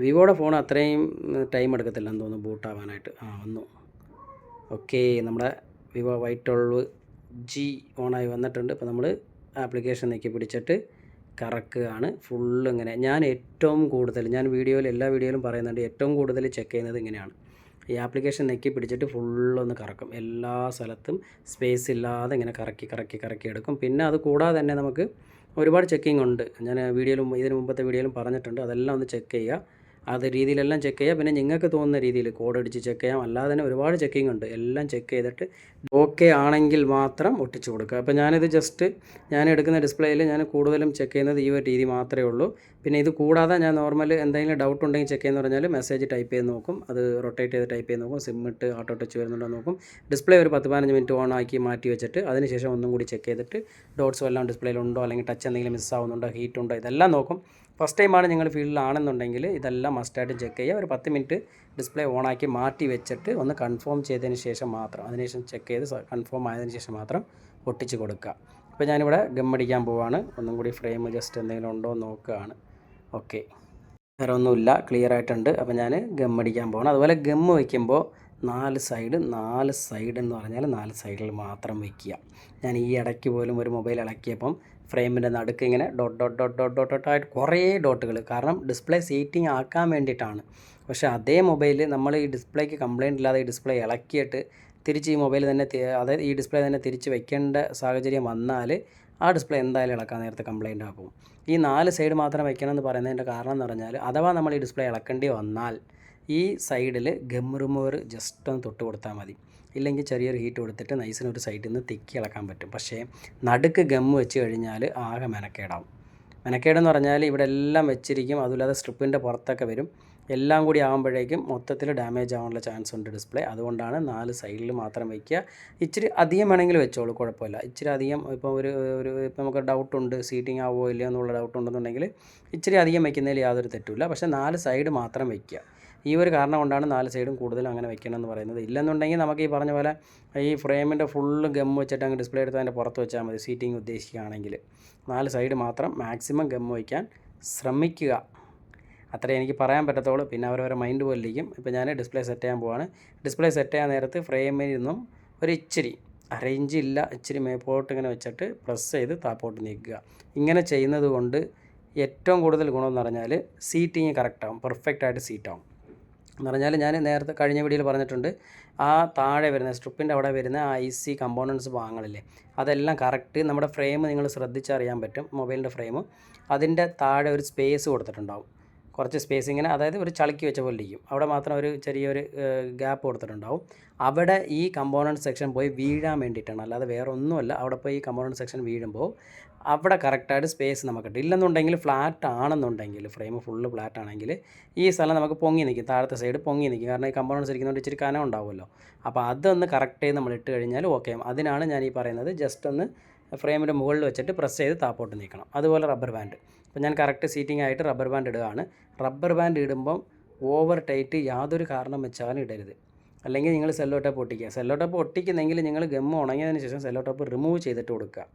വിവോയുടെ ഫോൺ അത്രയും ടൈം എടുക്കത്തില്ല എന്ന് തോന്നുന്നു ബൂട്ടാവാനായിട്ട് ആ വന്നു. ഓക്കെ നമ്മുടെ വിവോ വൈ ട്വൽവ് ജി ഓണായി വന്നിട്ടുണ്ട്. അപ്പോൾ നമ്മൾ ആപ്ലിക്കേഷൻ നീക്കി പിടിച്ചിട്ട് കറക്കുകയാണ്. ഫുള്ള് ഇങ്ങനെ. ഞാൻ ഏറ്റവും കൂടുതൽ ഞാൻ വീഡിയോയിൽ എല്ലാ വീഡിയോയിലും പറയുന്നുണ്ട് ഏറ്റവും കൂടുതൽ ചെക്ക് ചെയ്യുന്നത് ഇങ്ങനെയാണ്. ഈ ആപ്ലിക്കേഷൻ നെക്കി പിടിച്ചിട്ട് ഫുള്ളൊന്ന് കറക്കും. എല്ലാ സ്ഥലത്തും സ്പേസ് ഇല്ലാതെ ഇങ്ങനെ കറക്കി കറക്കി കറക്കി എടുക്കും. പിന്നെ അത് കൂടാതെ തന്നെ നമുക്ക് ഒരുപാട് ചെക്കിംഗ് ഉണ്ട് ഞാൻ വീഡിയോയിലും ഇതിന് മുമ്പത്തെ വീഡിയോയിലും പറഞ്ഞിട്ടുണ്ട്. അതെല്ലാം ഒന്ന് ചെക്ക് ചെയ്യുക. അത് രീതിയിലെല്ലാം ചെക്ക് ചെയ്യാം. പിന്നെ നിങ്ങൾക്ക് തോന്നുന്ന രീതിയിൽ കോഡ് അടിച്ച് ചെക്ക് ചെയ്യാം. അല്ലാതെ തന്നെ ഒരുപാട് ചെക്കിംഗ് ഉണ്ട്. എല്ലാം ചെക്ക് ചെയ്തിട്ട് ഓക്കെ ആണെങ്കിൽ മാത്രം ഒട്ടിച്ചു കൊടുക്കുക. അപ്പോൾ ഞാനിത് ജസ്റ്റ് ഞാൻ എടുക്കുന്ന ഡിസ്പ്ലേയിൽ ഞാൻ കൂടുതലും ചെക്ക് ചെയ്യുന്നത് ഈ ഒരു രീതി മാത്രമേ ഉള്ളൂ. പിന്നെ ഇത് കൂടാതെ ഞാൻ നോർമൽ എന്തെങ്കിലും ഡൗട്ട് ഉണ്ടെങ്കിൽ ചെക്ക് ചെയ്യുന്ന പറഞ്ഞാൽ മെസ്സേജ് ടൈപ്പ് ചെയ്ത് നോക്കും. അത് റൊട്ടേറ്റ് ചെയ്ത് ടൈപ്പ് ചെയ്ത് നോക്കും. സിം ഇട്ട് ഓട്ടോ ടച്ച് വരുന്നുണ്ടോ നോക്കും. ഡിസ്പ്ലേ ഒരു പത്ത് പതിനഞ്ച് മിനിറ്റ് ഓൺ ആക്കി മാറ്റി വെച്ചിട്ട് അതിനുശേഷം ഒന്നും കൂടി ചെക്ക് ചെയ്തിട്ട് ഡോട്ട്സ് എല്ലാം ഡിസ്പ്ലേയിൽ ഉണ്ടോ? അല്ലെങ്കിൽ ടച്ച് എന്തെങ്കിലും മിസ്സാവുന്നുണ്ടോ ഹീറ്റ് ഉണ്ടോ? ഇതെല്ലാം നോക്കും. ഫസ്റ്റ് ടൈമാണ് നിങ്ങൾ ഫീൽഡിലാണെന്നുണ്ടെങ്കിൽ ഇതെല്ലാം മസ്റ്റായിട്ട് ചെക്ക് ചെയ്യുക. ഒരു പത്ത് മിനിറ്റ് ഡിസ്പ്ലേ ഓണാക്കി മാറ്റി വെച്ചിട്ട് ഒന്ന് കൺഫേം ചെയ്തതിന് ശേഷം മാത്രം അതിനുശേഷം ചെക്ക് ചെയ്ത് കൺഫേം ആയതിനു ശേഷം മാത്രം ഒട്ടിച്ച് കൊടുക്കുക. അപ്പോൾ ഞാനിവിടെ ഗം അടിക്കാൻ പോവാണ്. ഒന്നും കൂടി ഫ്രെയിം ജസ്റ്റ് എന്തെങ്കിലും ഉണ്ടോ എന്ന് നോക്കുകയാണ്. ഓക്കെ വേറെ ഒന്നുമില്ല. ക്ലിയർ ആയിട്ടുണ്ട്. അപ്പോൾ ഞാൻ ഗം അടിക്കാൻ പോകണം അതുപോലെ ഗം വയ്ക്കുമ്പോൾ നാല് സൈഡ് നാല് സൈഡ് എന്ന് പറഞ്ഞാൽ നാല് സൈഡിൽ മാത്രം വയ്ക്കുക ഞാൻ ഈ ഇടയ്ക്ക് പോലും ഒരു മൊബൈൽ ഇളക്കിയപ്പം ഫ്രെയിമിന്റെ നടുക്ക് ഇങ്ങനെ dot dot dot dot dot ഡോട്ടായിട്ട് കുറേ ഡോട്ടുകൾ. കാരണം ഡിസ്പ്ലേ സീറ്റിംഗ് ആക്കാൻ വേണ്ടിയിട്ടാണ്. പക്ഷേ അതേ മൊബൈൽ നമ്മൾ ഈ ഡിസ്പ്ലേക്ക് കംപ്ലയിന്റ് ഇല്ലാതെ ഈ ഡിസ്പ്ലേ ഇളക്കിയിട്ട് തിരിച്ച് ഈ മൊബൈൽ തന്നെ അതായത് ഈ ഡിസ്പ്ലേ തന്നെ തിരിച്ച് വെക്കേണ്ട സാഹചര്യം വന്നാൽ ആ ഡിസ്പ്ലേ എന്തായാലും ഇളക്കാൻ നേരത്തെ കംപ്ലയിന്റ് ആക്കും. ഈ നാല് സൈഡ് മാത്രം വെക്കണം എന്ന് പറയുന്നതിന്റെ കാരണം എന്ന് പറഞ്ഞാൽ അഥവാ നമ്മൾ ഈ ഡിസ്പ്ലേ ഇളക്കേണ്ടി വന്നാൽ ഈ സൈഡിൽ ഗം റിമൂവർ ജസ്റ്റ് ഒന്ന് തൊട്ട് കൊടുത്താൽ മതി. ഇല്ലെങ്കിൽ ചെറിയൊരു ഹീറ്റ് കൊടുത്തിട്ട് നൈസിന് ഒരു സൈഡിൽ നിന്ന് തിക്കി ഇളക്കാൻ പറ്റും. പക്ഷേ നടുക്ക് ഗം വെച്ച് കഴിഞ്ഞാൽ ആകെ മെനക്കേടാവും. മെനക്കേടെന്ന് പറഞ്ഞാൽ ഇവിടെ എല്ലാം വെച്ചിരിക്കും. അതുമില്ലാതെ സ്ട്രിപ്പിന്റെ പുറത്തൊക്കെ വരും. എല്ലാം കൂടി ആകുമ്പോഴേക്കും മൊത്തത്തിൽ ഡാമേജ് ആവാനുള്ള ചാൻസ് ഉണ്ട് ഡിസ്പ്ലേ അതുകൊണ്ടാണ് നാല് സൈഡിൽ മാത്രം വയ്ക്കുക ഇച്ചിരി അധികം വേണമെങ്കിൽ വെച്ചോളൂ കുഴപ്പമില്ല. ഇച്ചിരി അധികം ഇപ്പോൾ ഒരു ഒരു ഇപ്പോൾ നമുക്ക് ഡൗട്ട് ഉണ്ട് സീറ്റിംഗ് ആവുമോ ഇല്ലയോ എന്നുള്ള ഡൗട്ട് ഉണ്ടെന്നുണ്ടെങ്കിൽ ഇച്ചിരി അധികം വയ്ക്കുന്നതിൽ യാതൊരു തെറ്റുമില്ല. പക്ഷേ നാല് സൈഡ് മാത്രം വയ്ക്കുക ഈ ഒരു കാരണം കൊണ്ടാണ് നാല് സൈഡും കൂടുതലും അങ്ങനെ വെക്കണം എന്ന് പറയുന്നത്. ഇല്ലെന്നുണ്ടെങ്കിൽ നമുക്ക് ഈ പറഞ്ഞ പോലെ ഈ ഫ്രെയിമിന്റെ ഫുള്ള് ഗം വെച്ചിട്ട് അങ്ങ് ഡിസ്പ്ലേ എടുത്ത് അതിന്റെ പുറത്ത് വെച്ചാൽ മതി സീറ്റിംഗ് ഉദ്ദേശിക്കുകയാണെങ്കിൽ. നാല് സൈഡ് മാത്രം മാക്സിമം ഗം വയ്ക്കാൻ ശ്രമിക്കുക. അത്രേ എനിക്ക് പറയാൻ പറ്റത്തുള്ളൂ. പിന്നെ അവരവരെ മൈൻഡ് പോലിരിക്കും. ഇപ്പോൾ ഞാൻ ഡിസ്പ്ലേ സെറ്റ് ചെയ്യാൻ പോവാണ്. ഡിസ്പ്ലേ സെറ്റ് ചെയ്യാൻ നേരത്ത് ഫ്രെയിമിൽ നിന്നും ഒരു ഇച്ചിരി അറേഞ്ച് ഇല്ല ഇച്ചിരി മേപ്പോട്ട് ഇങ്ങനെ വെച്ചിട്ട് പ്രസ് ചെയ്ത് താപ്പോട്ട് നീക്കുക. ഇങ്ങനെ ചെയ്യുന്നത് കൊണ്ട് ഏറ്റവും കൂടുതൽ ഗുണമെന്ന് പറഞ്ഞാൽ സീറ്റിങ് കറക്റ്റാവും പെർഫെക്റ്റായിട്ട് സീറ്റാവും എന്ന് പറഞ്ഞാൽ ഞാൻ നേരത്തെ കഴിഞ്ഞ വീഡിയോയിൽ പറഞ്ഞിട്ടുണ്ട് ആ താഴെ വരുന്ന സ്ട്രിപ്പിന്റെ അവിടെ വരുന്ന ആ ഐ സി കമ്പോണൻസ് ഭാഗങ്ങളില്ലേ അതെല്ലാം കറക്റ്റ് നമ്മുടെ ഫ്രെയിം നിങ്ങൾ ശ്രദ്ധിച്ചറിയാൻ പറ്റും മൊബൈലിന്റെ ഫ്രെയിം. അതിന്റെ താഴെ ഒരു സ്പേസ് കൊടുത്തിട്ടുണ്ടാവും. കുറച്ച് സ്പേസ് ഇങ്ങനെ അതായത് ഒരു ചളുക്കി വെച്ച പോലെ ഇരിക്കും. അവിടെ മാത്രം ഒരു ചെറിയൊരു ഗ്യാപ്പ് കൊടുത്തിട്ടുണ്ടാവും. അവിടെ ഈ കമ്പോണന്റ് സെക്ഷൻ പോയി വീഴാൻ വേണ്ടിയിട്ടാണ്. അല്ലാതെ വേറെ ഒന്നുമല്ല അവിടെ പോയി ഈ കമ്പോണന്റ് സെക്ഷൻ വീഴുമ്പോൾ അവിടെ കറക്റ്റായിട്ട് സ്പേസ് നമുക്കുണ്ട്. ഇല്ലെന്നുണ്ടെങ്കിൽ ഫ്ലാറ്റ് ആണെന്നുണ്ടെങ്കിൽ ഫ്രെയിം ഫുള്ള് ഫ്ലാറ്റ് ആണെങ്കിൽ ഈ സ്ഥലം നമുക്ക് പൊങ്ങി നിൽക്കും. താഴത്തെ സൈഡ് പൊങ്ങി നിൽക്കും. കാരണം ഈ കമ്പോണൻസ് ഇരിക്കുന്നതുകൊണ്ട് ഇച്ചിരി കനം ഉണ്ടാവുമല്ലോ. അപ്പോൾ അതൊന്ന് കറക്റ്റ് നമ്മൾ ഇട്ട് കഴിഞ്ഞാൽ ഓക്കെ അതിനാണ് ഞാൻ ഈ പറയുന്നത് ജസ്റ്റ് ഒന്ന് ഫ്രെയിമിന്റെ മുകളിൽ വെച്ചിട്ട് പ്രസ് ചെയ്ത് താപ്പോട്ട് നീക്കണം. അതുപോലെ റബ്ബർ ബാൻഡ് അപ്പോൾ ഞാൻ കറക്റ്റ് സീറ്റിംഗ് ആയിട്ട് റബ്ബർ ബാൻഡ് ഇടുകയാണ്. റബ്ബർ ബാൻഡ് ഇടുമ്പം ഓവർ ടൈറ്റ് യാതൊരു കാരണം വെച്ചാലും ഇടരുത്. അല്ലെങ്കിൽ നിങ്ങൾ സെല്ലോ ടോപ്പ് ഒട്ടിക്കുക. സെല്ലോ ടോപ്പ് ഒട്ടിക്കുന്നെങ്കിൽ നിങ്ങൾ ഗം ഉണങ്ങിയതിന് ശേഷം സെല്ലോ ടോപ്പ് റിമൂവ് ചെയ്തിട്ട് കൊടുക്കുക.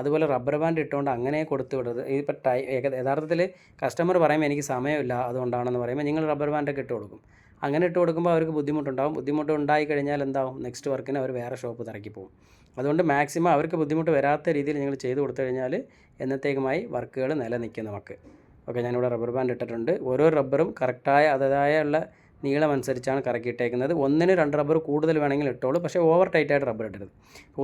അതുപോലെ റബ്ബർ ബാൻഡ് ഇട്ടുകൊണ്ട് അങ്ങനെ കൊടുത്തു വിടരുത്. ഇതിപ്പോൾ ടൈ യഥാർത്ഥത്തിൽ കസ്റ്റമർ പറയുമ്പോൾ എനിക്ക് സമയമില്ല അതുകൊണ്ടാണെന്ന് പറയുമ്പോൾ നിങ്ങൾ റബ്ബർ ബാൻഡൊക്കെ ഇട്ട് കൊടുക്കും. അങ്ങനെ ഇട്ട് കൊടുക്കുമ്പോൾ അവർക്ക് ബുദ്ധിമുട്ടുണ്ടാവും. ബുദ്ധിമുട്ട് ഉണ്ടായി കഴിഞ്ഞാൽ എന്താവും? നെക്സ്റ്റ് വർക്കിന് അവർ വേറെ ഷോപ്പ് തിരക്കി പോകും അതുകൊണ്ട് മാക്സിമം അവർക്ക് ബുദ്ധിമുട്ട് വരാത്ത രീതിയിൽ നിങ്ങൾ ചെയ്തു കൊടുത്തു കഴിഞ്ഞാൽ എന്നത്തേക്കുമായി വർക്കുകൾ നിലനിൽക്കും നമുക്ക്. ഓക്കെ ഞാനിവിടെ റബ്ബർ ബാൻഡ് ഇട്ടിട്ടുണ്ട്. ഓരോ റബ്ബറും കറക്റ്റായ അതേതായ നീളം അനുസരിച്ചാണ് കറക്കിയിട്ടേക്കുന്നത്. ഒന്നിന് രണ്ട് റബ്ബർ കൂടുതൽ വേണമെങ്കിൽ ഇട്ടോളൂ. പക്ഷേ ഓവർ ടൈറ്റായിട്ട് റബ്ബർ ഇടരുത്.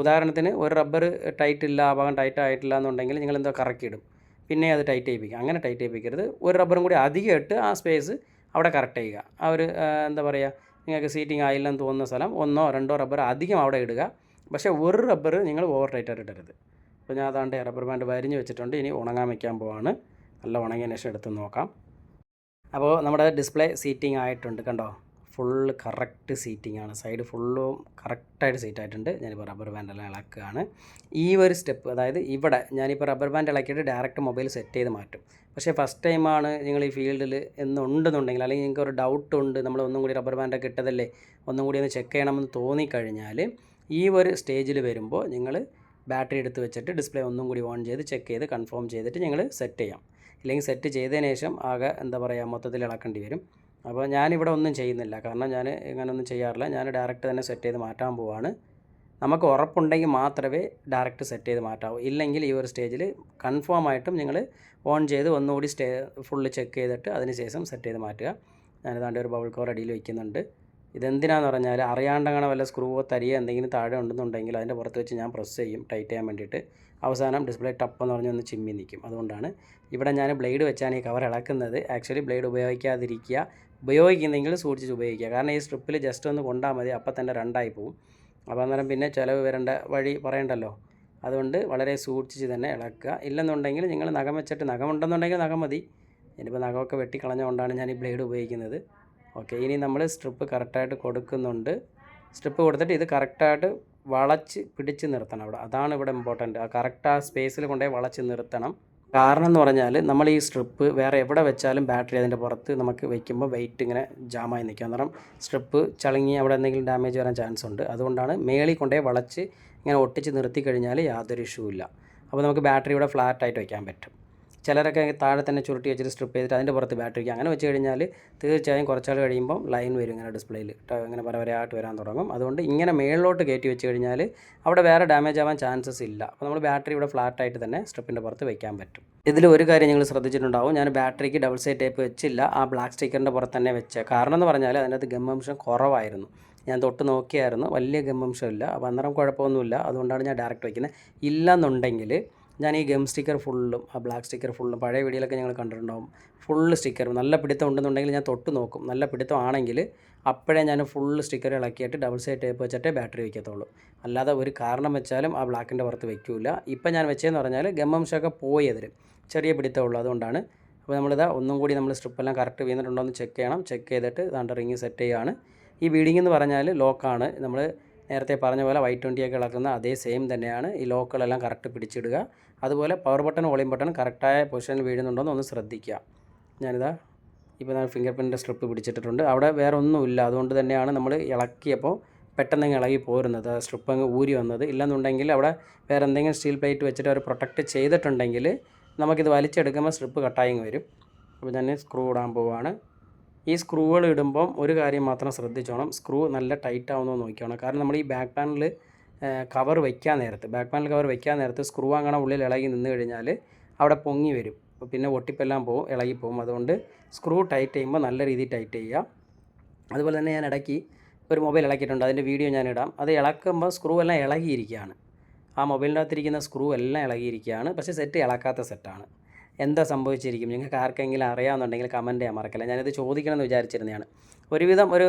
ഉദാഹരണത്തിന് ഒരു റബ്ബർ ടൈറ്റ് ഇല്ല ആ ഭാഗം ടൈറ്റ് ആയിട്ടില്ല എന്നുണ്ടെങ്കിൽ നിങ്ങൾ എന്തോ കറക്കിയിടും. പിന്നെ അത് ടൈറ്റ് ചെയ്യിപ്പിക്കുക. അങ്ങനെ ടൈറ്റ് ചെയ്യിപ്പിക്കരുത്. ഒരു റബ്ബറും കൂടി അധികം ഇട്ട് ആ സ്പേസ് അവിടെ കറക്റ്റ് ചെയ്യുക. ആ ഒരു എന്താ പറയുക നിങ്ങൾക്ക് സീറ്റിംഗ് ആയില്ലെന്ന് തോന്നുന്ന സ്ഥലം ഒന്നോ രണ്ടോ റബ്ബർ അധികം അവിടെ ഇടുക. പക്ഷേ ഒരു റബ്ബർ നിങ്ങൾ ഓവർ ടൈറ്റ് ആയിട്ട് ഇടരുത്. അപ്പോൾ ഞാൻ അതാണ്ട് റബ്ബർ ബാൻഡ് വരിഞ്ഞ് വെച്ചിട്ടുണ്ട്. ഇനി ഉണങ്ങാൻ വയ്ക്കാൻ പോവാണ്. നല്ല ഉണങ്ങിയ ശേഷം എടുത്ത് നോക്കാം. അപ്പോൾ നമ്മുടെ ഡിസ്പ്ലേ സീറ്റിംഗ് ആയിട്ടുണ്ട് കണ്ടോ? ഫുള്ള് കറക്റ്റ് സീറ്റിംഗ് ആണ്. സൈഡ് ഫുള്ളും കറക്റ്റായിട്ട് സീറ്റ് ആയിട്ടുണ്ട്. ഞാനിപ്പോൾ റബ്ബർ ബാൻഡ് എല്ലാം ഇളക്കുകയാണ്. ഈ ഒരു സ്റ്റെപ്പ് അതായത് ഇവിടെ ഞാനിപ്പോൾ റബ്ബർ ബാൻഡ് ഇളക്കിയിട്ട് ഡയറക്റ്റ് മൊബൈൽ സെറ്റ് ചെയ്ത് മാറ്റും. പക്ഷേ ഫസ്റ്റ് ടൈമാണ് നിങ്ങൾ ഈ ഫീൽഡിൽ എന്നുണ്ടെന്നുണ്ടെങ്കിൽ അല്ലെങ്കിൽ നിങ്ങൾക്ക് ഒരു ഡൗട്ട് ഉണ്ട് നമ്മൾ ഒന്നും കൂടി റബ്ബർ ബാൻഡൊക്കെ ഇട്ടതല്ലേ ഒന്നും കൂടി ഒന്ന് ചെക്ക് ചെയ്യണമെന്ന് തോന്നിക്കഴിഞ്ഞാൽ ഈ ഒരു സ്റ്റേജിൽ വരുമ്പോൾ നിങ്ങൾ ബാറ്ററി എടുത്ത് വെച്ചിട്ട് ഡിസ്പ്ലേ ഒന്നും കൂടി ഓൺ ചെയ്ത് ചെക്ക് ചെയ്ത് കൺഫേം ചെയ്തിട്ട് നിങ്ങൾ സെറ്റ് ചെയ്യാം. ഇല്ലെങ്കിൽ സെറ്റ് ചെയ്തതിന് ശേഷം ആകെ എന്താ പറയുക മൊത്തത്തിൽ ഇളക്കേണ്ടി വരും. അപ്പോൾ ഞാനിവിടെ ഒന്നും ചെയ്യുന്നില്ല. കാരണം ഞാൻ ഇങ്ങനെയൊന്നും ചെയ്യാറില്ല. ഞാൻ ഡയറക്റ്റ് തന്നെ സെറ്റ് ചെയ്ത് മാറ്റാൻ പോവാണ്. നമുക്ക് ഉറപ്പുണ്ടെങ്കിൽ മാത്രമേ ഡയറക്റ്റ് സെറ്റ് ചെയ്ത് മാറ്റാവൂ. ഇല്ലെങ്കിൽ ഈ ഒരു സ്റ്റേജിൽ കൺഫേം ആയിട്ടും നിങ്ങൾ ഓൺ ചെയ്ത് ഒന്നുകൂടി സ്റ്റേ ഫുള്ള് ചെക്ക് ചെയ്തിട്ട് അതിന് ശേഷം സെറ്റ് ചെയ്ത് മാറ്റുക. ഞാനിതാണ്ട് ഒരു ബൗൾ കവർ അടിയിൽ വയ്ക്കുന്നുണ്ട് ഇതെന്തിനാന്ന് പറഞ്ഞാൽ അറിയാണ്ടങ്ങനെ വല്ല സ്ക്രൂവോ തരിയോ എന്തെങ്കിലും താഴെ ഉണ്ടെന്നുണ്ടെങ്കിൽ അതിന്റെ പുറത്ത് വെച്ച് ഞാൻ പ്രസ് ചെയ്യും ടൈറ്റ് ചെയ്യാൻ വേണ്ടിയിട്ട്. അവസാനം ഡിസ്പ്ലേ ടപ്പ് എന്ന് പറഞ്ഞൊന്ന് ചിമ്മി നിൽക്കും. അതുകൊണ്ടാണ് ഇവിടെ ഞാൻ ബ്ലേഡ് വെച്ചാണ് ഈ കവർ ഇളക്കുന്നത്. ആക്ച്വലി ബ്ലേഡ് ഉപയോഗിക്കാതിരിക്കുക ഉപയോഗിക്കുന്നെങ്കിൽ സൂക്ഷിച്ച് ഉപയോഗിക്കുക. കാരണം ഈ സ്ട്രിപ്പിൽ ജസ്റ്റ് ഒന്ന് കൊണ്ടാൽ മതി അപ്പം തന്നെ രണ്ടായി പോകും അപ്പോൾ അന്നേരം പിന്നെ ചിലവ് വരേണ്ട വഴി പറയണ്ടല്ലോ? അതുകൊണ്ട് വളരെ സൂക്ഷിച്ച് തന്നെ ഇളക്കുക. ഇല്ലെന്നുണ്ടെങ്കിൽ നിങ്ങൾ നഖം വെച്ചിട്ട് നഖമുണ്ടെന്നുണ്ടെങ്കിൽ നഖം മതി. ഇനിയിപ്പോൾ നഖമൊക്കെ വെട്ടിക്കളഞ്ഞുകൊണ്ടാണ് ഞാൻ ഈ ബ്ലേഡ് ഉപയോഗിക്കുന്നത്. ഓക്കെ ഇനി നമ്മൾ സ്ട്രിപ്പ് കറക്റ്റായിട്ട് കൊടുക്കുന്നുണ്ട്. സ്ട്രിപ്പ് കൊടുത്തിട്ട് ഇത് കറക്റ്റായിട്ട് വളച്ച് പിടിച്ച് നിർത്തണം അവിടെ. അതാണ് ഇവിടെ ഇമ്പോർട്ടന്റ് ആ കറക്റ്റ് ആ സ്പേസിൽ കൊണ്ടുപോയി വളച്ച് നിർത്തണം. കാരണം എന്ന് പറഞ്ഞാൽ നമ്മൾ ഈ സ്ട്രിപ്പ് വേറെ എവിടെ വെച്ചാലും ബാറ്ററി അതിന്റെ പുറത്ത് നമുക്ക് വയ്ക്കുമ്പോൾ വെയിറ്റ് ഇങ്ങനെ ജാമായി നിൽക്കും. കാരണം സ്ട്രിപ്പ് ചളുങ്ങി അവിടെ എന്തെങ്കിലും ഡാമേജ് വരാൻ ചാൻസ് ഉണ്ട്. അതുകൊണ്ടാണ് മേളിൽ കൊണ്ടുപോയി വളച്ച് ഇങ്ങനെ ഒട്ടിച്ച് നിർത്തി കഴിഞ്ഞാൽ യാതൊരു ഇഷ്യൂ ഇല്ല. അപ്പോൾ നമുക്ക് ബാറ്ററി ഇവിടെ ഫ്ലാറ്റായിട്ട് വയ്ക്കാൻ പറ്റും. ചിലരൊക്കെ താഴെ തന്നെ ചുരുട്ടി വെച്ചിട്ട് സ്ട്രിപ്പ് ചെയ്തിട്ട് അതിന്റെ പുറത്ത് ബാറ്ററി വയ്ക്കും അങ്ങനെ വെച്ച് കഴിഞ്ഞാൽ തീർച്ചയായും കുറച്ചാൾ കഴിയുമ്പോൾ ലൈൻ വരും ഇങ്ങനെ ഡിസ്പ്ലേയിൽ ഇങ്ങനെ ആയിട്ട് വരാൻ തുടങ്ങും. അതുകൊണ്ട് ഇങ്ങനെ മേളിലോട്ട് കയറ്റി വെച്ച് കഴിഞ്ഞാൽ അവിടെ വേറെ ഡാമേജ് ആവാൻ ചാൻസസ് ഇല്ല. അപ്പോൾ നമ്മൾ ബാറ്ററി ഇവിടെ ഫ്ലാറ്റ് ആയിട്ട് തന്നെ സ്ട്രിപ്പിന്റെ പുറത്ത് വയ്ക്കാൻ പറ്റും. ഇതിൽ ഒരു കാര്യം നിങ്ങൾ ശ്രദ്ധിച്ചിട്ടുണ്ടാവും. ഞാൻ ബാറ്ററിക്ക് ഡബിൾ സൈഡ് ടേപ്പ് വെച്ചില്ല. ആ ബ്ലാക്ക് സ്റ്റിക്കറിന്റെ പുറത്ത് തന്നെ വെച്ച. കാരണം എന്ന് പറഞ്ഞാൽ അതിനകത്ത് ഗമ്മംശം കുറവായിരുന്നു. ഞാൻ തൊട്ട് നോക്കിയായിരുന്നു. വലിയ ഗമ്മംശമില്ല അപ്പോൾ അന്നേരം കുഴപ്പമൊന്നുമില്ല. അതുകൊണ്ടാണ് ഞാൻ ഡയറക്റ്റ് വയ്ക്കുന്നത് ഇല്ലെന്നുണ്ടെങ്കിൽ ഞാൻ ഈ ഗം സ്റ്റിക്കർ ഫുള്ളും ആ ബ്ലാക്ക് സ്റ്റിക്കർ ഫുള്ളും പഴയ വീഡിയോയിലൊക്കെ ഞങ്ങൾ കണ്ടിട്ടുണ്ടാവും. ഫുള്ള് സ്റ്റിക്കർ നല്ല പിടുത്തം ഉണ്ടെന്നുണ്ടെങ്കിൽ ഞാൻ തൊട്ട് നോക്കും. നല്ല പിടുത്തം ആണെങ്കിൽ അപ്പോഴേ ഞാൻ ഫുള്ള് സ്റ്റിക്കർ ഇളക്കിയിട്ട് ഡബിൾ സൈഡ് ടേപ്പ് വെച്ചിട്ടേ ബാറ്ററി വയ്ക്കത്തുള്ളൂ അല്ലാതെ ഒരു കാരണം വെച്ചാലും ആ ബ്ലാക്കിന്റെ പുറത്ത് വയ്ക്കില്ല ഇപ്പം ഞാൻ വെച്ചതെന്ന് പറഞ്ഞാൽ ഗമ്മംശമൊക്കെ പോയി അതിൽ. ചെറിയ പിടുത്തമുള്ളൂ അതുകൊണ്ടാണ്. അപ്പോൾ നമ്മളിതാ ഒന്നും കൂടി നമ്മൾ സ്ട്രിപ്പെല്ലാം കറക്റ്റ് വീണിട്ടുണ്ടോ എന്ന് ചെക്ക് ചെയ്യണം. ചെക്ക് ചെയ്തിട്ട് ദാണ്ട് റിങ് സെറ്റ് ചെയ്യുകയാണ്. ഈ ബീഡിംഗ് എന്ന് പറഞ്ഞാൽ ലോക്കാണ്. നമ്മൾ നേരത്തെ പറഞ്ഞ പോലെ വൈ ട്വന്റിയൊക്കെ ഇളക്കുന്ന അതേ സെയിം തന്നെയാണ്. ഈ ലോക്കുകളെല്ലാം കറക്റ്റ് പിടിച്ചിടുക. അതുപോലെ പവർ ബട്ടൺ വോളിയം ബട്ടൺ കറക്റ്റായ പൊസിഷനിൽ വീഴുന്നുണ്ടോ എന്ന് ഒന്ന് ശ്രദ്ധിക്കുക. ഞാനിതാ ഇപ്പോൾ ഞാൻ ഫിംഗർ പ്രിന്റ് സ്ട്രിപ്പ് പിടിച്ചിട്ടിട്ടുണ്ട്. അവിടെ വേറെ ഒന്നുമില്ല അതുകൊണ്ട് തന്നെയാണ് നമ്മൾ ഇളക്കിയപ്പോൾ പെട്ടെന്ന് ഇളകി പോരുന്നത്. സ്ട്രിപ്പ് അങ്ങ് ഊരി വന്നത്. ഇല്ലെന്നുണ്ടെങ്കിൽ അവിടെ വേറെ എന്തെങ്കിലും സ്റ്റീൽ പ്ലേറ്റ് വെച്ചിട്ട് അവർ പ്രൊട്ടക്റ്റ് ചെയ്തിട്ടുണ്ടെങ്കിൽ നമുക്കിത് വലിച്ചെടുക്കുമ്പോൾ സ്ട്രിപ്പ് കട്ടായി വരും. അപ്പോൾ ഞാൻ സ്ക്രൂ ഇടാൻ പോവുകയാണ് ഈ സ്ക്രൂകൾ ഇടുമ്പം ഒരു കാര്യം മാത്രം ശ്രദ്ധിച്ചോണം. സ്ക്രൂ നല്ല ടൈറ്റ് ആവുന്നോ നോക്കിയോണം കാരണം നമ്മൾ ഈ ബാക്ക് പാനൽ കവർ വയ്ക്കാൻ നേരത്ത് ബാക്ക് പാനൽ കവർ വയ്ക്കാൻ നേരത്ത് സ്ക്രൂ അങ്ങനെ ഉള്ളിൽ ഇളകി നിന്ന് കഴിഞ്ഞാൽ അവിടെ പൊങ്ങി വരും. പിന്നെ ഒട്ടിപ്പെല്ലാം പോകും ഇളകി പോകും അതുകൊണ്ട് സ്ക്രൂ ടൈറ്റ് ചെയ്യുമ്പോൾ നല്ല രീതിയിൽ ടൈറ്റ് ചെയ്യുക. അതുപോലെ തന്നെ ഞാൻ ഇടയ്ക്ക് ഒരു മൊബൈൽ ഇളക്കിയിട്ടുണ്ട്. അതിന്റെ വീഡിയോ ഞാൻ ഇടാം. അത് ഇളക്കുമ്പോൾ സ്ക്രൂ എല്ലാം ഇളകിയിരിക്കുകയാണ്. ആ മൊബൈലിന്റെ അകത്തിരിക്കുന്ന സ്ക്രൂ എല്ലാം ഇളകിയിരിക്കുകയാണ്. പക്ഷേ സെറ്റ് ഇളക്കാത്ത സെറ്റാണ്. എന്താ സംഭവിച്ചിരിക്കും? നിങ്ങൾക്ക് ആർക്കെങ്കിലും അറിയാമെന്നുണ്ടെങ്കിൽ കമന്റ് ചെയ്യാൻ മറക്കില്ല. ഞാനിത് ചോദിക്കണമെന്ന് വിചാരിച്ചിരുന്നതാണ്. ഒരുവിധം ഒരു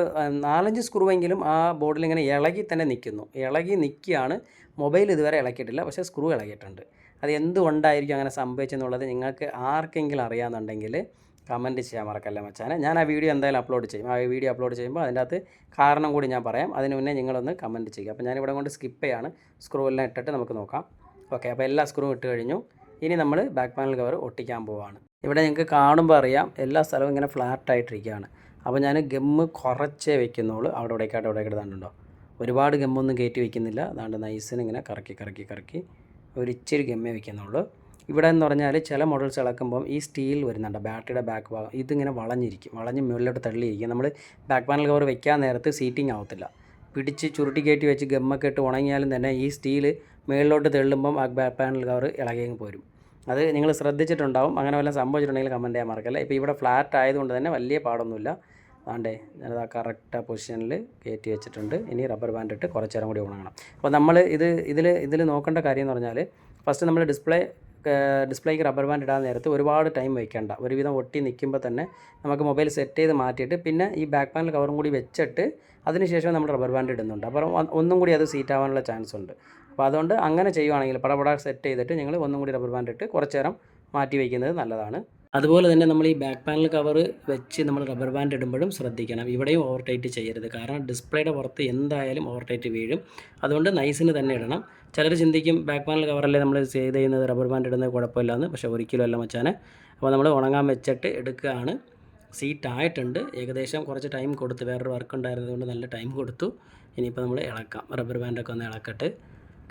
നാലഞ്ച് സ്ക്രൂവെങ്കിലും ആ ബോർഡിൽ ഇങ്ങനെ ഇളകി തന്നെ നിൽക്കുന്നു. ഇളകി നിൽക്കുകയാണ്. മൊബൈൽ ഇതുവരെ ഇളക്കിയിട്ടില്ല. പക്ഷേ സ്ക്രൂ ഇളകിയിട്ടുണ്ട്. അത് എന്തുകൊണ്ടായിരിക്കും അങ്ങനെ സംഭവിച്ചെന്നുള്ളത് നിങ്ങൾക്ക് ആർക്കെങ്കിലും അറിയാമെന്നുണ്ടെങ്കിൽ കമന്റ് ചെയ്യാൻ മറക്കല്ല മച്ചാനെ. ഞാൻ ആ വീഡിയോ എന്തായാലും അപ്ലോഡ് ചെയ്യും. ആ വീഡിയോ അപ്ലോഡ് ചെയ്യുമ്പോൾ അതിന്റെ അകത്ത് കാരണം കൂടി ഞാൻ പറയാം. അതിന് മുന്നേ നിങ്ങളൊന്ന് കമന്റ് ചെയ്യുക. അപ്പോൾ ഞാനിവിടെ കൊണ്ട് സ്കിപ്പ് ചെയ്യാണ്. സ്ക്രൂ എല്ലാം ഇട്ടിട്ട് നമുക്ക് നോക്കാം. ഓക്കെ അപ്പോൾ എല്ലാ സ്ക്രൂവും ഇട്ട് കഴിഞ്ഞു. ഇനി നമ്മൾ ബാക്ക് പാനൽ കവർ ഒട്ടിക്കാൻ പോവാണ്. ഇവിടെ ഞങ്ങൾക്ക് കാണുമ്പോൾ അറിയാം എല്ലാ സ്ഥലവും ഇങ്ങനെ ഫ്ലാറ്റ് ആയിട്ടിരിക്കുകയാണ്. അപ്പോൾ ഞാൻ ഗമ്മ് കുറച്ചേ വെക്കുന്നുള്ളൂ. അവിടെ ഇവിടേക്കായിട്ട് ഇവിടേക്കായിട്ട് താണ്ടുണ്ടോ ഒരുപാട് ഗമ്മൊന്നും കയറ്റി വെക്കുന്നില്ല. അതാണ്ട് നൈസിന് ഇങ്ങനെ കറക്കി കറക്കി കറക്കി ഒരു ഇച്ചിരി ഗമ്മേ വെക്കുന്നുള്ളൂ. ഇവിടെ എന്ന് പറഞ്ഞാൽ ചില മോഡൽസ് ഇളക്കുമ്പം ഈ സ്റ്റീൽ വരുന്നുണ്ട്. ബാറ്ററിയുടെ ബാക്ക് ഭാഗം. ഇതിങ്ങനെ വളഞ്ഞിരിക്കും. വളഞ്ഞ് മുകളിലോട്ട് തള്ളിയിരിക്കും. നമ്മൾ ബാക്ക് പാനൽ കവർ വെക്കാൻ നേരത്ത് സീറ്റിംഗ് ആവത്തില്ല. പിടിച്ച് ചുരുട്ടി കയറ്റി വെച്ച് ഗമ്മൊക്കെ ഇട്ട് ഉണങ്ങിയാലും തന്നെ ഈ സ്റ്റീൽ മുകളിലോട്ട് തെള്ളുമ്പം ആ ബാക്ക് പാനൽ കവർ ഇളകിയങ്ങ് പോരും. അത് നിങ്ങൾ ശ്രദ്ധിച്ചിട്ടുണ്ടാവും. അങ്ങനെ വല്ല സംഭവിച്ചിട്ടുണ്ടെങ്കിൽ കമന്റ് ചെയ്യാൻ മറക്കല്ല. ഇപ്പോൾ ഇവിടെ ഫ്ലാറ്റ് ആയതുകൊണ്ട് തന്നെ വലിയ പാടൊന്നുമില്ല. ആണ്ടേ ഞാനത് ആ കറക്റ്റ് പൊസിഷനിൽ കയറ്റി വെച്ചിട്ടുണ്ട്. ഇനി റബ്ബർ ബാൻഡ് ഇട്ട് കുറച്ച് നേരം കൂടി ഉണങ്ങണം. അപ്പോൾ നമ്മൾ ഇത് ഇതിൽ ഇതിൽ നോക്കേണ്ട കാര്യം എന്ന് പറഞ്ഞാൽ ഫസ്റ്റ് നമ്മൾ ഡിസ്പ്ലേ ഡിസ്പ്ലേക്ക് റബ്ബർ ബാൻഡ് ഇടാൻ നേരത്ത് ഒരുപാട് ടൈം വയ്ക്കേണ്ട. ഒരുവിധം ഒട്ടി നിൽക്കുമ്പോൾ തന്നെ നമുക്ക് മൊബൈൽ സെറ്റ് ചെയ്ത് മാറ്റിയിട്ട് പിന്നെ ഈ ബാക്ക് പാനൽ കവറും കൂടി വെച്ചിട്ട് അതിനുശേഷം നമ്മൾ റബ്ബർ ബാൻഡ് ഇടുന്നുണ്ട്. അപ്പോൾ ഒന്നും കൂടി അത് സീറ്റ് ആവാനുള്ള ചാൻസ് ഉണ്ട്. അപ്പോൾ അതുകൊണ്ട് അങ്ങനെ ചെയ്യുവാണെങ്കിൽ പടപട സെറ്റ് ചെയ്തിട്ട് നിങ്ങൾ ഒന്നും കൂടി റബ്ബർ ബാൻഡ് ഇട്ട് കുറച്ച് നേരം മാറ്റി വയ്ക്കുന്നത് നല്ലതാണ്. അതുപോലെ തന്നെ നമ്മൾ ഈ ബാക്ക് പാനൽ കവർ വെച്ച് നമ്മൾ റബ്ബർ ബാൻഡ് ഇടുമ്പോഴും ശ്രദ്ധിക്കണം. ഇവിടെയും ഓവർ ടൈറ്റ് ചെയ്യരുത്. കാരണം ഡിസ്പ്ലേയുടെ പുറത്ത് എന്തായാലും ഓവർ ടൈറ്റ് വീഴും. അതുകൊണ്ട് നൈസിന് തന്നെ ഇടണം. ചിലർ ചിന്തിക്കും ബാക്ക് പാനൽ കവറല്ലേ നമ്മൾ ചെയ്ത് ചെയ്യുന്നത് റബ്ബർ ബാൻഡ് ഇടുന്നത് കുഴപ്പമില്ലാന്ന്. പക്ഷേ ഒരിക്കലും അല്ല മച്ചാനെ. അപ്പോൾ നമ്മൾ ഉണങ്ങാൻ വെച്ചിട്ട് എടുക്കുകയാണ്. സീറ്റ് ആയിട്ടുണ്ട്. ഏകദേശം കുറച്ച് ടൈം കൊടുത്ത്. വേറൊരു വർക്ക് ഉണ്ടായിരുന്നതുകൊണ്ട് നല്ല ടൈം കൊടുത്തു. ഇനിയിപ്പോൾ നമ്മൾ ഇളക്കാം. റബ്ബർ ബാൻഡൊക്കെ ഒന്ന് ഇളക്കട്ട്.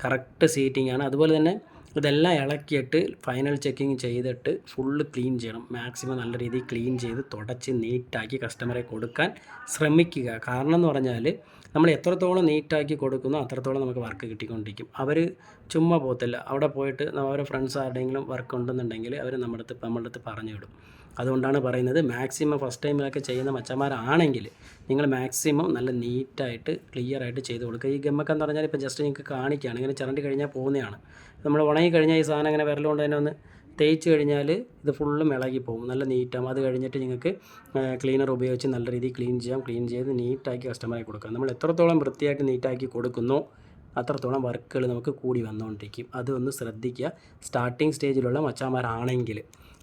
കറക്റ്റ് സീറ്റിംഗ് ആണ് അതുപോലെ തന്നെ ഇതെല്ലാം ഇളക്കിയിട്ട് ഫൈനൽ ചെക്കിങ് ചെയ്തിട്ട് ഫുള്ള് ക്ലീൻ ചെയ്യണം. മാക്സിമം നല്ല രീതിയിൽ ക്ലീൻ ചെയ്ത് തുടച്ച് നീറ്റാക്കി കസ്റ്റമറെ കൊടുക്കാൻ ശ്രമിക്കുക. കാരണം എന്ന് പറഞ്ഞാൽ നമ്മൾ എത്രത്തോളം നീറ്റാക്കി കൊടുക്കുന്നോ അത്രത്തോളം നമുക്ക് വർക്ക് കിട്ടിക്കൊണ്ടിരിക്കും. അവർ ചുമ്മാ പോകത്തില്ല. അവിടെ പോയിട്ട് അവരുടെ ഫ്രണ്ട്സ് ആരുടെയെങ്കിലും വർക്ക് ഉണ്ടെന്നുണ്ടെങ്കിൽ അവർ നമ്മുടെ അടുത്ത് നമ്മുടെ അടുത്ത് പറഞ്ഞു വിടും. അതുകൊണ്ടാണ് പറയുന്നത് മാക്സിമം ഫസ്റ്റ് ടൈമിലൊക്കെ ചെയ്യുന്ന മച്ചന്മാരാണെങ്കിൽ നിങ്ങൾ മാക്സിമം നല്ല നീറ്റായിട്ട് ക്ലിയർ ആയിട്ട് ചെയ്ത് കൊടുക്കുക. ഈ ഗമ്മൊക്കെ എന്ന് പറഞ്ഞാൽ ഇപ്പോൾ ജസ്റ്റ് നിങ്ങൾക്ക് കാണിക്കുകയാണ്. ഇങ്ങനെ ചിരണ്ടി കഴിഞ്ഞാൽ പോകുന്നതാണ്. നമ്മൾ ഉണങ്ങി കഴിഞ്ഞാൽ ഈ സാധനം ഇങ്ങനെ വിരലുകൊണ്ട് തന്നെ ഒന്ന് തേച്ച് കഴിഞ്ഞാൽ ഇത് ഫുള്ളും ഇളകി പോകും. നല്ല നീറ്റാകും അത് കഴിഞ്ഞിട്ട് നിങ്ങൾക്ക് ക്ലീനർ ഉപയോഗിച്ച് നല്ല രീതിയിൽ ക്ലീൻ ചെയ്യാം. ക്ലീൻ ചെയ്ത് നീറ്റാക്കി കസ്റ്റമറെ കൊടുക്കാം. നമ്മൾ എത്രത്തോളം വൃത്തിയായിട്ട് നീറ്റാക്കി കൊടുക്കുന്നു അത്രത്തോളം വർക്കുകൾ നമുക്ക് കൂടി വന്നുകൊണ്ടിരിക്കും. അതൊന്ന് ശ്രദ്ധിക്കുക. സ്റ്റാർട്ടിങ് സ്റ്റേജിലുള്ള മച്ചാന്മാരാണെങ്കിൽ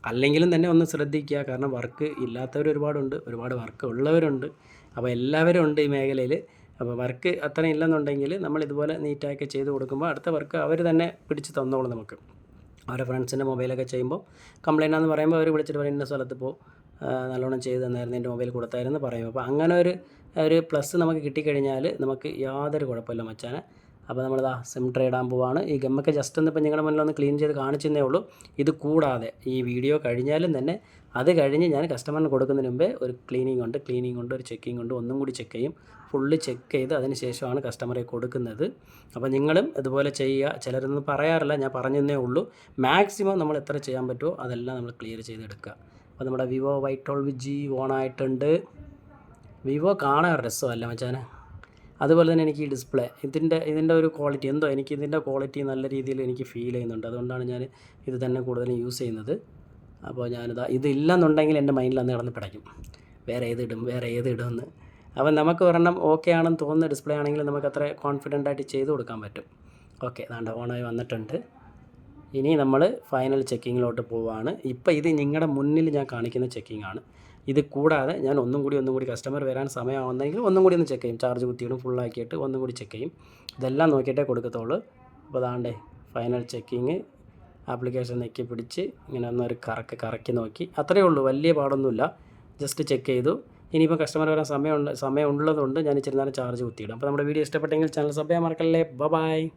അല്ലെങ്കിലും തന്നെ ഒന്ന് ശ്രദ്ധിക്കുക. കാരണം വർക്ക് ഇല്ലാത്തവർ ഒരുപാടുണ്ട് ഒരുപാട് വർക്ക് ഉള്ളവരുണ്ട്. അപ്പോൾ എല്ലാവരും ഉണ്ട് ഈ മേഖലയിൽ. അപ്പോൾ വർക്ക് അത്ര ഇല്ലെന്നുണ്ടെങ്കിൽ നമ്മൾ ഇതുപോലെ നീറ്റാക്കി ചെയ്ത് കൊടുക്കുമ്പോൾ അടുത്ത വർക്ക് അവർ തന്നെ പിടിച്ച് തന്നോളും നമുക്ക്. അവരെ ഫ്രണ്ട്സിന്റെ മൊബൈലൊക്കെ ചെയ്യുമ്പോൾ കംപ്ലൈന്റ് എന്ന് പറയുമ്പോൾ അവർ വിളിച്ചിട്ട് പറയും ഇന്ന സ്ഥലത്ത് ഇപ്പോൾ നല്ലോണം ചെയ്ത് തന്നായിരുന്നു എന്റെ മൊബൈൽ കൊടുത്തായിരുന്നു പറയും. അപ്പോൾ അങ്ങനെ ഒരു ഒരു പ്ലസ് നമുക്ക് കിട്ടിക്കഴിഞ്ഞാൽ നമുക്ക് യാതൊരു കുഴപ്പമില്ല മച്ചാനെ. അപ്പോൾ നമ്മളിതാ സിം ട്രേ ഇടാൻ പോവാണ്. ഈ ഗമ്മൊക്കെ ജസ്റ്റ് ഒന്ന് ഇപ്പം നിങ്ങളുടെ മുന്നിൽ ഒന്ന് ക്ലീൻ ചെയ്ത് കാണിച്ചെന്നേ ഉള്ളൂ. ഇത് കൂടാതെ ഈ വീഡിയോ കഴിഞ്ഞാലും തന്നെ അത് കഴിഞ്ഞ് ഞാൻ കസ്റ്റമറിന് കൊടുക്കുന്നതിന് മുമ്പേ ഒരു ക്ലീനിങ് ഉണ്ട് ക്ലീനിങ് ഉണ്ട് ഒരു ചെക്കിംഗ് ഉണ്ട്. ഒന്നും കൂടി ചെക്ക് ചെയ്യും. ഫുള്ള് ചെക്ക് ചെയ്ത് അതിന് ശേഷമാണ് കസ്റ്റമറെ കൊടുക്കുന്നത്. അപ്പോൾ നിങ്ങളും ഇതുപോലെ ചെയ്യുക. ചിലരൊന്നും പറയാറില്ല. ഞാൻ പറഞ്ഞതേ ഉള്ളൂ. മാക്സിമം നമ്മൾ എത്ര ചെയ്യാൻ പറ്റുമോ അതെല്ലാം നമ്മൾ ക്ലിയർ ചെയ്തെടുക്കുക. അപ്പോൾ നമ്മുടെ വിവോ വൈ ട്വൽവ് ജി ഓണായിട്ടുണ്ട് വിവോ കാണാൻ രസമല്ല മച്ചാനെ? അതുപോലെ തന്നെ എനിക്ക് ഈ ഡിസ്പ്ലേ ഇതിന്റെ ഇതിന്റെ ഒരു ക്വാളിറ്റി എന്തോ എനിക്ക് ഇതിന്റെ ക്വാളിറ്റി നല്ല രീതിയിൽ എനിക്ക് ഫീൽ ചെയ്യുന്നുണ്ട്. അതുകൊണ്ടാണ് ഞാൻ ഇത് തന്നെ കൂടുതലും യൂസ് ചെയ്യുന്നത്. അപ്പോൾ ഞാനിതാ ഇതില്ലെന്നുണ്ടെങ്കിൽ എന്റെ മൈൻഡിൽ അന്ന് കിടന്ന് പിടയ്ക്കും. വേറെ ഏത് ഇടും വേറെ ഏത് ഇടുമെന്ന്. അപ്പം നമുക്ക് ഒരെണ്ണം ഓക്കെ ആണെന്ന് തോന്നുന്ന ഡിസ്പ്ലേ ആണെങ്കിൽ നമുക്ക് അത്ര കോൺഫിഡന്റ് ആയിട്ട് ചെയ്ത് കൊടുക്കാൻ പറ്റും. ഓക്കെ ദാണ്ട ഓണായി വന്നിട്ടുണ്ട്. ഇനി നമ്മൾ ഫൈനൽ ചെക്കിങ്ങിലോട്ട് പോവുകയാണ് ഇപ്പോൾ ഇത് നിങ്ങളുടെ മുന്നിൽ ഞാൻ കാണിക്കുന്ന ചെക്കിംഗ് ആണ്. ഇത് കൂടാതെ ഞാൻ ഒന്നും കൂടി ഒന്നും കൂടി കസ്റ്റമർ വരാൻ സമയമാവുന്നെങ്കിൽ ഒന്നും കൂടി ഒന്ന് ചെക്ക് ചെയ്യും. ചാർജ് കുത്തിയിടും ഫുള്ളാക്കിയിട്ട് ഒന്നും കൂടി ചെക്ക് ചെയ്യും. ഇതെല്ലാം നോക്കിയിട്ടേ കൊടുക്കത്തുള്ളൂ. അപ്പോൾ അതാണ്ടേ ഫൈനൽ ചെക്കിങ് ആപ്ലിക്കേഷൻ നെക്കി പിടിച്ച് ഇങ്ങനെ ഒന്നൊരു കറക്ക് കറക്കി നോക്കി. അത്രയേ ഉള്ളൂ. വലിയ പാടൊന്നുമില്ല. ജസ്റ്റ് ചെക്ക് ചെയ്തു. ഇനിയിപ്പോൾ കസ്റ്റമർ വരാൻ സമയമുണ്ട് സമയം ഉള്ളതുകൊണ്ട് ഞാൻ ഇച്ചിരി നേരം ചാർജ് കുത്തിയിടും. അപ്പോൾ നമ്മുടെ വീഡിയോ ഇഷ്ടപ്പെട്ടെങ്കിൽ ചാനൽ സബ്സ്ക്രൈബ് മറക്കല്ലേ. ബൈ